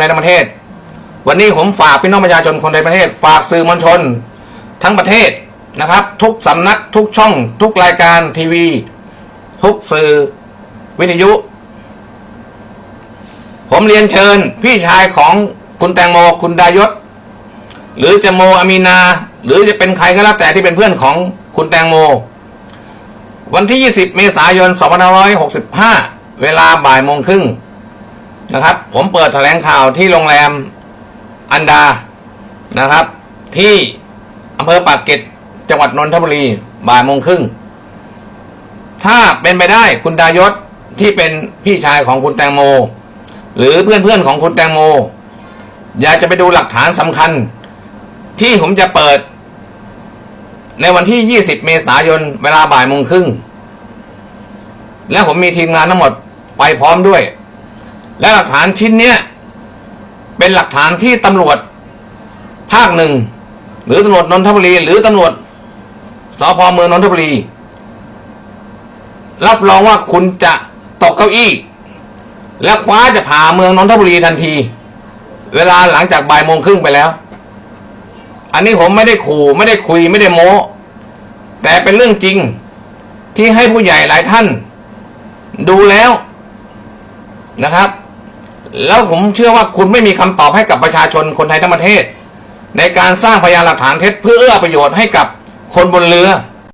ในประเทศ วันนี้ผมฝากพี่น้องประชาชนคนในประเทศ ฝากสื่อมวลชน ทั้งประเทศนะครับ ทุกสำนักทุกช่อง ทุกรายการทีวี ทุกสื่อวิทยุ ผมเรียนเชิญพี่ชายของคุณแตงโมคุณดายศ หรือจะโมอามีนา หรือจะเป็นใครก็แล้วแต่ที่เป็นเพื่อนของคุณแตงโม วันที่ 20 เมษายน 2565 เวลาบ่ายโมงครึ่ง นะครับ ผมเปิดแถลงข่าวที่โรงแรมอันดานะครับ ที่อำเภอปากเกร็ดจังหวัดนนทบุรีบ่ายโมงครึ่ง ถ้าเป็นไปได้คุณดายศที่เป็นพี่ชายของคุณแตงโม หรือเพื่อนๆของคุณแตงโม อยากจะไปดูหลักฐานสำคัญ ที่ผมจะเปิด ในวันที่ 20 เมษายนเวลาบ่ายโมงครึ่งและผมมีทีมงานทั้งหมดไปพร้อมด้วย และหลักฐานชิ้นเนี้ยเป็นหลักฐานที่ตำรวจภาคหนึ่ง หรือตำรวจนนทบุรี หรือตำรวจสพเมืองนนทบุรี รับรองว่าคุณจะตกเก้าอี้ และคว้าจะผ่าเมืองนนทบุรีทันที เวลาหลังจากบ่ายโมงครึ่งไปแล้ว อันนี้ผมไม่ได้ขู่ไม่ได้คุยไม่ได้โม้ แต่เป็นเรื่องจริงที่ให้ผู้ใหญ่หลายท่าน ดูแล้วนะครับ แล้วผมเชื่อว่าคุณไม่มีคำตอบให้กับประชาชนคนไทยทั้งประเทศ ในการสร้างพยานหลักฐานเท็จเพื่อเอื้อประโยชน์ให้กับคนบนเรือ